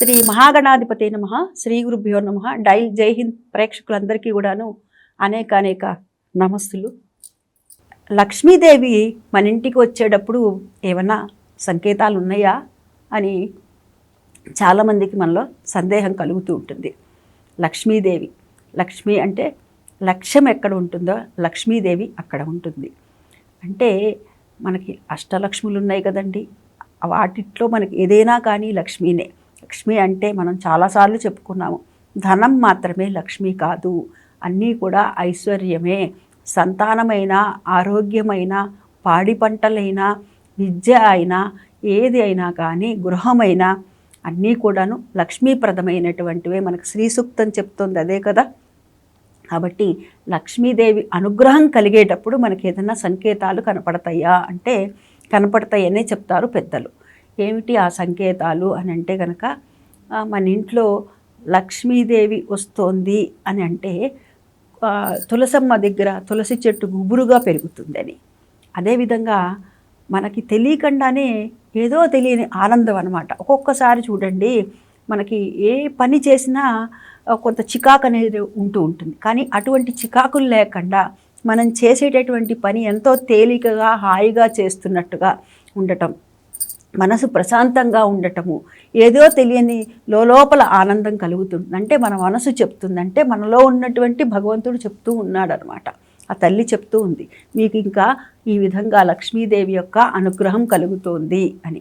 శ్రీ మహాగణాధిపతి నమ. శ్రీ గురుభ్యో నమ. డైల్ జై హింద్ ప్రేక్షకులందరికీ కూడాను అనేక అనేక నమస్తులు. లక్ష్మీదేవి మన ఇంటికి వచ్చేటప్పుడు ఏమన్నా సంకేతాలు ఉన్నాయా అని చాలామందికి మనలో సందేహం కలుగుతూ ఉంటుంది. లక్ష్మీదేవి లక్ష్మి అంటే లక్ష్యం ఎక్కడ ఉంటుందో లక్ష్మీదేవి అక్కడ ఉంటుంది. అంటే మనకి అష్టలక్ష్ములు ఉన్నాయి కదండి. వాటిట్లో మనకి ఏదైనా కానీ లక్ష్మీనే. లక్ష్మి అంటే మనం చాలాసార్లు చెప్పుకున్నాము. ధనం మాత్రమే లక్ష్మి కాదు. అన్నీ కూడా ఐశ్వర్యమే. సంతానమైన ఆరోగ్యమైన పాడి పంటలైనా విద్య అయినా ఏది అయినా కానీ గృహమైనా అన్నీ కూడాను లక్ష్మీప్రదమైనటువంటివే. మనకు శ్రీ సూక్తం చెప్తుంది అదే కదా. కాబట్టి లక్ష్మీదేవి అనుగ్రహం కలిగేటప్పుడు మనకి ఏదైనా సంకేతాలు కనపడతాయా అంటే కనపడతాయనే చెప్తారు పెద్దలు. ఏమిటి ఆ సంకేతాలు అని అంటే కనుక మన ఇంట్లో లక్ష్మీదేవి వస్తోంది అని అంటే తులసమ్మ దగ్గర తులసి చెట్టు గుబురుగా పెరుగుతుందని. అదేవిధంగా మనకి తెలియకుండానే ఏదో తెలియని ఆనందం అనమాట ఒక్కొక్కసారి చూడండి మనకి ఏ పని చేసినా కొంత చికాకు అనేది ఉంటూ ఉంటుంది. కానీ అటువంటి చికాకులు లేకుండా మనం చేసేటటువంటి పని ఎంతో తేలికగా హాయిగా చేస్తున్నట్టుగా ఉండటం. మనసు ప్రశాంతంగా ఉండటము. ఏదో తెలియని లోపల ఆనందం కలుగుతుంది. అంటే మన మనసు చెప్తుందంటే మనలో ఉన్నటువంటి భగవంతుడు చెప్తూ ఉన్నాడు అనమాట ఆ తల్లి చెప్తూ ఉంది మీకు ఇంకా ఈ విధంగా లక్ష్మీదేవి యొక్క అనుగ్రహం కలుగుతోంది అని.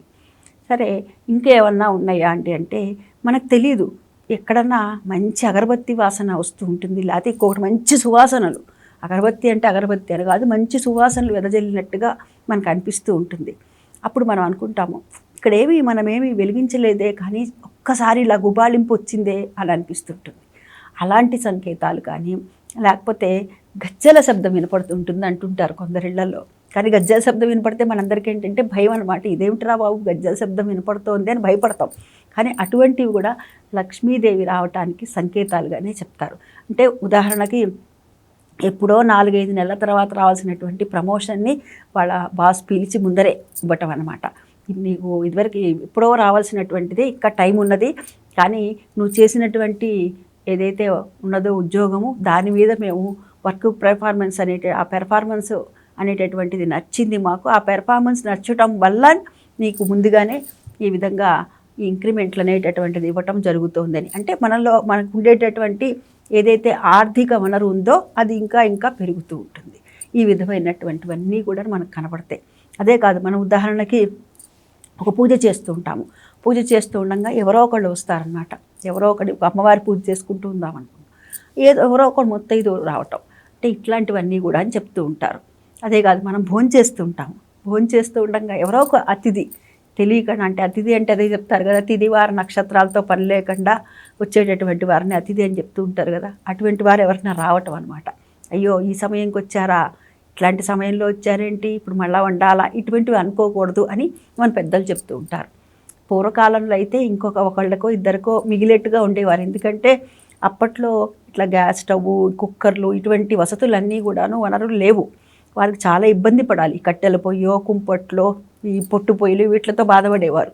సరే ఇంకేమన్నా ఉన్నాయా అంటే అంటే మనకు తెలియదు ఎక్కడన్నా మంచి అగరబత్తి వాసన వస్తూ ఉంటుంది లేకపోతే ఇంకొకటి మంచి సువాసనలు. అగరబత్తి అంటే అగరబత్తి అని కాదు మంచి సువాసనలు వెదజల్లినట్టుగా మనకు అనిపిస్తూ ఉంటుంది. అప్పుడు మనం అనుకుంటాము ఇక్కడేమి మనమేమి వెలిగించలేదే కానీ ఒక్కసారి ఇలా గుబాళింపు వచ్చిందే అని అనిపిస్తుంటుంది. అలాంటి సంకేతాలు కానీ లేకపోతే గజ్జల శబ్దం వినపడుతుంటుంది అంటుంటారు కొందరిళ్ళలో. కానీ గజ్జల శబ్దం వినపడితే మనందరికీ ఏంటంటే భయం అనమాట ఇదేమిటిరా బాబు గజ్జల శబ్దం వినపడుతోంది అని భయపడతాం. కానీ అటువంటివి కూడా లక్ష్మీదేవి రావటానికి సంకేతాలుగానే చెప్తారు. అంటే ఉదాహరణకి ఎప్పుడో నాలుగైదు నెలల తర్వాత రావాల్సినటువంటి ప్రమోషన్ని వాళ్ళ బాస్ పిలిచి ముందరే ఇవ్వటం అనమాట నీకు ఇదివరకు ఎప్పుడో రావాల్సినటువంటిది ఇంకా టైం ఉన్నది కానీ నువ్వు చేసినటువంటి ఏదైతే ఉన్నదో ఉద్యోగము దాని మీద మేము వర్క్ పెర్ఫార్మెన్స్ అనేటి ఆ పెర్ఫార్మెన్స్ అనేటటువంటిది నచ్చింది మాకు. ఆ పెర్ఫార్మెన్స్ నచ్చటం వల్ల నీకు ముందుగానే ఈ విధంగా ఈ ఇంక్రిమెంట్లు అనేటటువంటిది ఇవ్వటం జరుగుతోందని. అంటే మనలో మనకు ఉండేటటువంటి ఏదైతే ఆర్థిక వనరు ఉందో అది ఇంకా ఇంకా పెరుగుతూ ఉంటుంది. ఈ విధమైనటువంటివన్నీ కూడా మనకు కనపడతాయి అదే కాదు మనం ఉదాహరణకి ఒక పూజ చేస్తూ ఉంటాము. పూజ చేస్తూ ఉండగా ఎవరో ఒకళ్ళు వస్తారనమాట ఎవరో ఒకటి అమ్మవారి పూజ చేసుకుంటూ ఉందాం అనుకుంటాం. ఏదో ఎవరో ఒకడు మొత్తైదు రావటం. అంటే ఇట్లాంటివన్నీ కూడా అని చెప్తూ ఉంటారు. అదే కాదు మనం భోజనం చేస్తూ ఉంటాము. భోజనం చేస్తూ ఉండగా ఎవరో ఒక అతిథి తెలియకుండా అంటే అతిథి అంటే అదే చెప్తారు కదా అతిథి వారి నక్షత్రాలతో పని లేకుండా వచ్చేటటువంటి వారిని అతిథి అని చెప్తూ ఉంటారు కదా అటువంటి వారు ఎవరైనా రావటం అనమాట అయ్యో ఈ సమయంకి వచ్చారా? ఇట్లాంటి సమయంలో వచ్చారేంటి? ఇప్పుడు మళ్ళా వండాలా? ఇటువంటివి అనుకోకూడదు అని మన పెద్దలు చెప్తూ ఉంటారు. పూర్వకాలంలో అయితే ఇంకొక ఒకళ్ళకో ఇద్దరికో మిగిలేట్టుగా ఉండేవారు. ఎందుకంటే అప్పట్లో ఇట్లా గ్యాస్ స్టవ్ కుక్కర్లు ఇటువంటి వసతులన్నీ కూడాను వనరులు లేవు. వాళ్ళకి చాలా ఇబ్బంది పడాలి. కట్టెల పొయ్యో కుంపట్లో ఈ పొట్టు పొయ్యిలు వీటితో బాధపడేవారు.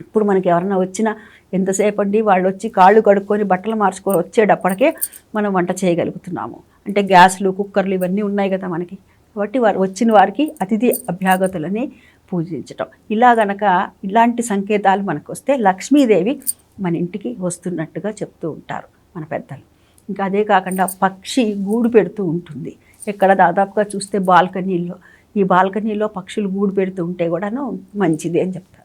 ఇప్పుడు మనకి ఎవరైనా వచ్చినా ఎంతసేపండి వాళ్ళు వచ్చి కాళ్ళు కడుక్కొని బట్టలు మార్చుకొని వచ్చేటప్పటికే మనం వంట చేయగలుగుతున్నాము. అంటే గ్యాస్లు కుక్కర్లు ఇవన్నీ ఉన్నాయి కదా మనకి. కాబట్టి వారు వచ్చిన వారికి అతిథి అభ్యాగతులని పూజించటం. ఇలా గనక ఇలాంటి సంకేతాలు మనకు వస్తే లక్ష్మీదేవి మన ఇంటికి వస్తున్నట్టుగా చెప్తూ ఉంటారు మన పెద్దలు. ఇంకా అదే కాకుండా పక్షి గూడు పెడుతూ ఉంటుంది. ఎక్కడ దాదాపుగా చూస్తే బాల్కనీల్లో ఈ బాల్కనీలో పక్షులు గూడు పెడుతూ ఉంటే కూడాను మంచిది అని చెప్తారు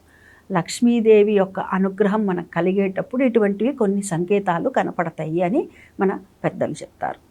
లక్ష్మీదేవి యొక్క అనుగ్రహం మనకు కలిగేటప్పుడు ఇటువంటివి కొన్ని సంకేతాలు కనపడతాయి అని మన పెద్దలు చెప్తారు.